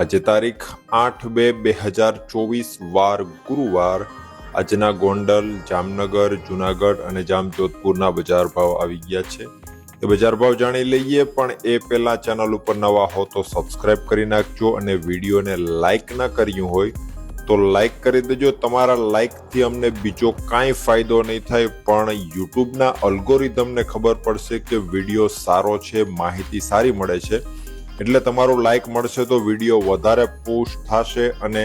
આજે તારીખ આઠ બે બે હજાર ચોવીસ વાર ગુરુવાર આજના ગોંડલ, જામનગર, જુનાગઢ અને જામજોધપુરના બજાર ભાવ આવી ગયા છે. એ બજાર ભાવ જાણી લઈએ, પણ એ પહેલાં ચેનલ ઉપર નવા હો તો સબસ્ક્રાઇબ કરી નાખજો અને વિડીયોને લાઇક ન કર્યું હોય તો લાઇક કરી દેજો. તમારા લાઇકથી અમને બીજો કાંઈ ફાયદો નહીં થાય, પણ યુટ્યુબના અલ્ગોરિધમને ખબર પડશે કે વીડિયો સારો છે, માહિતી સારી મળે છે. એટલે તમારું લાઇક મળશે તો વીડિયો વધારે પુશ થશે અને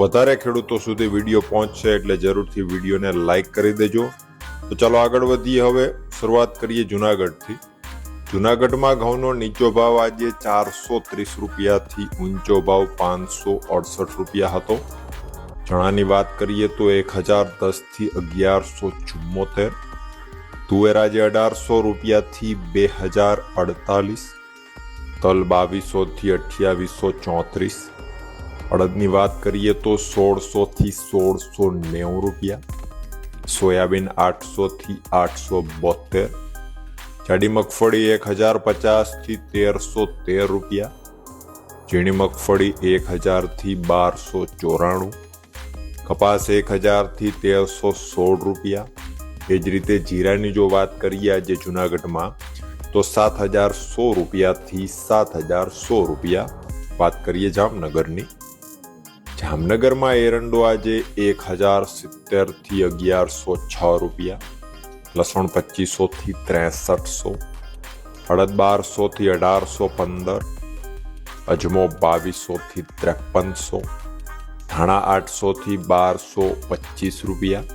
વધારે ખેડૂતો સુધી વીડિયો પહોંચશે એટલે જરૂરથી વિડીયોને લાઇક કરી દેજો. તો ચાલો આગળ વધીએ હવે. શરૂઆત કરીએ જુનાગઢથી. જુનાગઢમાં ઘઉંનો નીચો ભાવ આજે ચારસો ત્રીસ રૂપિયાથી ઊંચો ભાવ પાંચસો અડસઠ રૂપિયા હતો. ચણાની વાત કરીએ તો એક હજાર દસથી અગિયારસો ચુમ્મોતેર. તુવેર આજે અઢારસો રૂપિયાથી બે હજાર અડતાલીસ. તલ બાવીસોથી અઠ્યાવીસો ચોત્રીસ. અડદની વાત કરીએ તો સોળસોથી સોળસો નેવું રૂપિયા. સોયાબીન આઠસોથી આઠસો બોતેર જાડી મગફળી એક હજાર પચાસથી તેરસો તેર રૂપિયા. ઝીણી મગફળી એક હજારથી બારસો ચોરાણું. કપાસ એક હજારથી તેરસો સોળ રૂપિયા. એ જ રીતે જીરાની જો વાત કરીએ આજે જુનાગઢમાં તો સાત હજાર સો રૂપિયાથી સાત હજાર સો રૂપિયા વાત કરીએ જામનગરની જામનગરમાં એરંડો આજે એક હજાર સિત્તેરથી અગિયારસો છ રૂપિયા લસણ પચીસોથી ત્રેસઠસો અડદ બારસોથી અઢારસો પંદર અજમો બાવીસોથી ત્રેપનસો ધાણા આઠસોથી બારસો પચીસ રૂપિયા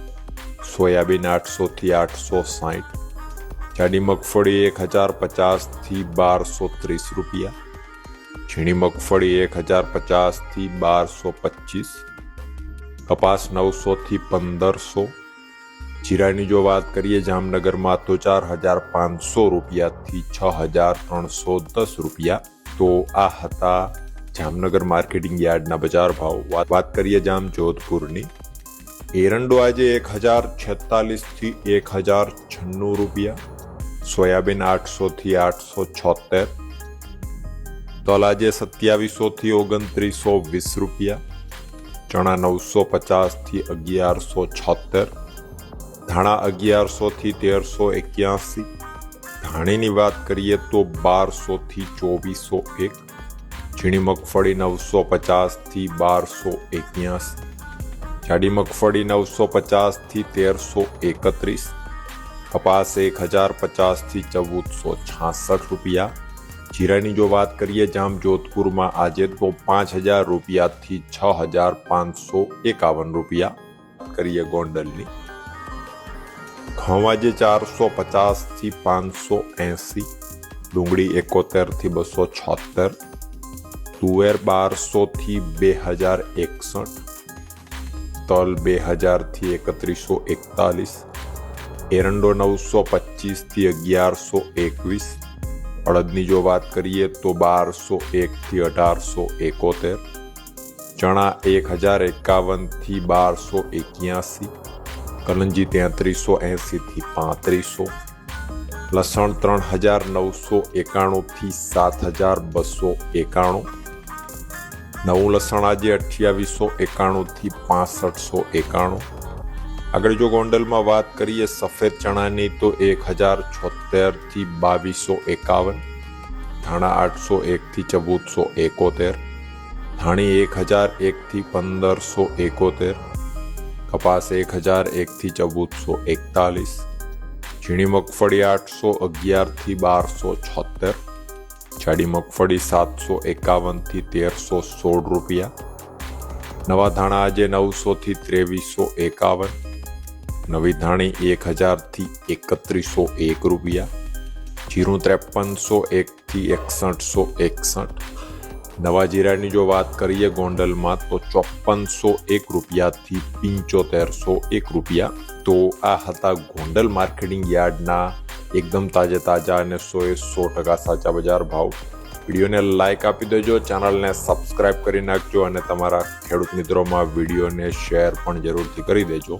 સોયાબીન આઠસોથી આઠસો સાઠ જાડી મગફળી એક હજાર પચાસથી બારસો ત્રીસ રૂપિયા. ઝીણી મગફળી એક હજાર પચાસથી બારસો પચીસ. કપાસ નવસોથી પંદરસો. જીરાની જો વાત કરીએ, જામનગરમાં તો ચાર હજાર પાંચસો રૂપિયાથી છ હજાર ત્રણસો દસ રૂપિયા. તો આ હતા જામનગર માર્કેટિંગ યાર્ડના બજાર ભાવ. વાત કરીએ જામ જોધપુરની. એરંડો આજે એક હજાર છેતાલીસથી એક હજાર છન્નું રૂપિયા. સોયાબીન આઠસોથી આઠસો છોતેર, તલાજે સત્યાવીસોથી ઓગણત્રીસો વીસ રૂપિયા, ચણા નવસો પચાસથી અગિયારસો છોતેર, ધાણા અગિયારસોથી તેરસો એક્યાસી, ધાણીની વાત કરીએ તો બારસોથી ચોવીસો એક, ઝીણી મગફળી નવસો પચાસથી બારસો એક્યાસી, જાડી મગફળી નવસો પચાસથી તેરસો એકત્રીસ કપાસ એક હજાર પચાસથી ચૌદસો છાસઠ રૂપિયા જીરાની જો વાત કરીએ જામ જોધપુરમાં આજે તો પાંચ હજાર રૂપિયાથી છ હજાર પાંચસો એકાવન રૂપિયા કરીએ ગોંડલની ઘઉં આજે ચારસો પચાસથી પાંચસો એંસી ડુંગળી એકોતેરથી બસો છોતેર તુવેર બારસોથી બે હજાર એકસઠ તલ બે હજારથી એકત્રીસો એકતાલીસ એરંડો નવસો પચીસથી અગિયારસો એકવીસ. અડદની જો વાત કરીએ તો બારસો એકથી અઢારસો એકોતેર. ચણા એક હજાર એકાવનથી બારસો એક્યાસી. કલંજી તેત્રીસો એંસીથી પાંત્રીસો. લસણ ત્રણ હજાર નવસો એકાણુંથી સાત હજાર બસો એકાણું. નવું લસણ આજે અઠ્યાવીસો એકાણુંથી પાસઠસો એકાણું. આગળ જો ગોંડલમાં વાત કરીએ સફેદ ચણાની, તો એક હજાર છોતેરથી બાવીસો એકાવન, ધાણા આઠસો એકથી ચૌદસો એકોતેર, ધાણી એક હજાર એકથી પંદરસો એકોતેર, કપાસ એક હજાર એકથી ચૌદસો એકતાલીસ, ઝીણી મગફળી આઠસો અગિયારથી બારસો છોતેર જાડી મગફળી સાતસો એકાવનથી તેરસો સોળ રૂપિયા, નવા ધાણા આજે નવસોથી ત્રેવીસો એકાવન નવી ધાણી એક હજારથી એકત્રીસો એક રૂપિયા, જીરું ત્રેપનસો એકથી એકસઠસો એકસઠ. નવા જીરાની જો વાત કરીએ ગોંડલમાં, તો ચોપનસો એક રૂપિયાથી પંચોતેરસો એક રૂપિયા. તો આ હતા ગોંડલ માર્કેટિંગ યાર્ડના એકદમ તાજે તાજા અને સોએ સો ટકા સાચા બજાર ભાવ. વિડીયોને લાઇક આપી દેજો, ચેનલને સબસ્ક્રાઇબ કરી નાખજો અને તમારા ખેડૂત મિત્રોમાં વિડીયોને શેર પણ જરૂરથી કરી દેજો.